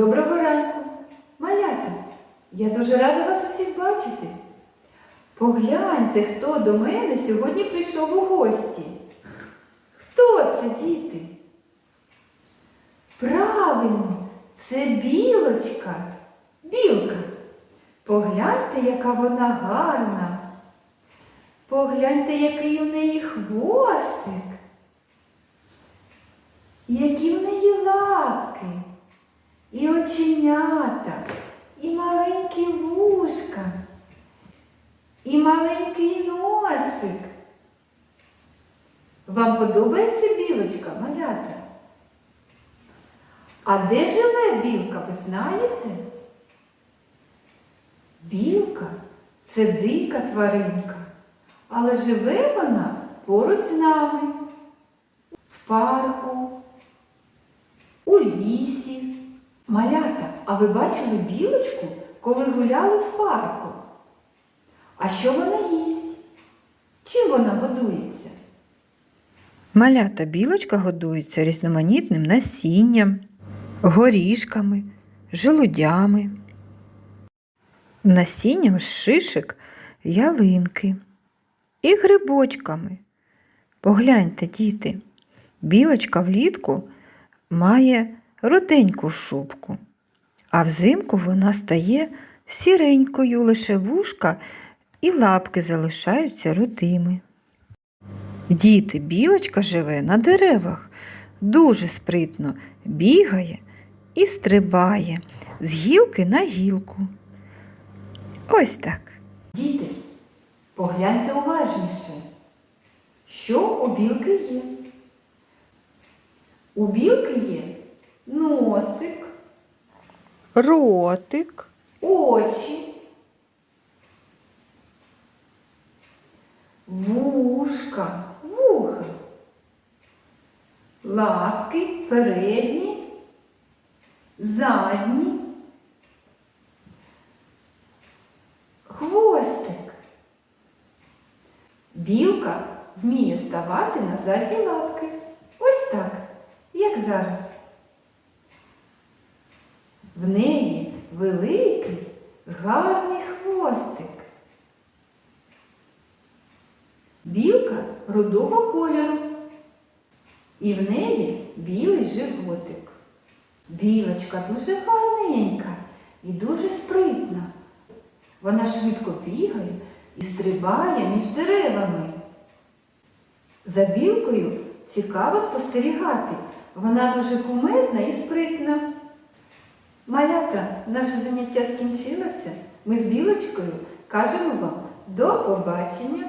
Доброго ранку, малята! Я дуже рада вас усіх бачити. Погляньте, хто до мене сьогодні прийшов у гості. Хто це, діти? Правильно, це білочка, білка. Погляньте, яка вона гарна. Погляньте, який у неї хвостик. Які в неї лапки, і оченята, і маленькі вушка, і маленький носик. Вам подобається білочка, малята? А де живе білка, ви знаєте? Білка це дика тваринка, але живе вона поруч з нами, в парку, у лісі. Малята, а ви бачили білочку, коли гуляли в парку? А що вона їсть? Чим вона годується? Малята білочка годується різноманітним насінням, горішками, желудями, насінням з шишек ялинки і грибочками. Погляньте, діти, білочка влітку має руденьку шубку, а взимку вона стає сіренькою, лише вушка і лапки залишаються рудими. Діти, білочка живе на деревах, дуже спритно бігає і стрибає з гілки на гілку. Ось так. Діти, погляньте уважніше, що у білки є. У білки є носик, Ротик, очі, вушка, вуха, лапки передні, задні, хвостик. Білка вміє ставати на задні лапки. Ось так, як зараз. В неї великий, гарний хвостик. Білка рудого кольору. І в неї білий животик. Білочка дуже гарненька і дуже спритна. Вона швидко бігає і стрибає між деревами. За білкою цікаво спостерігати. Вона дуже кумедна і спритна. Малята, наше заняття скінчилося. Ми з білочкою кажемо вам до побачення.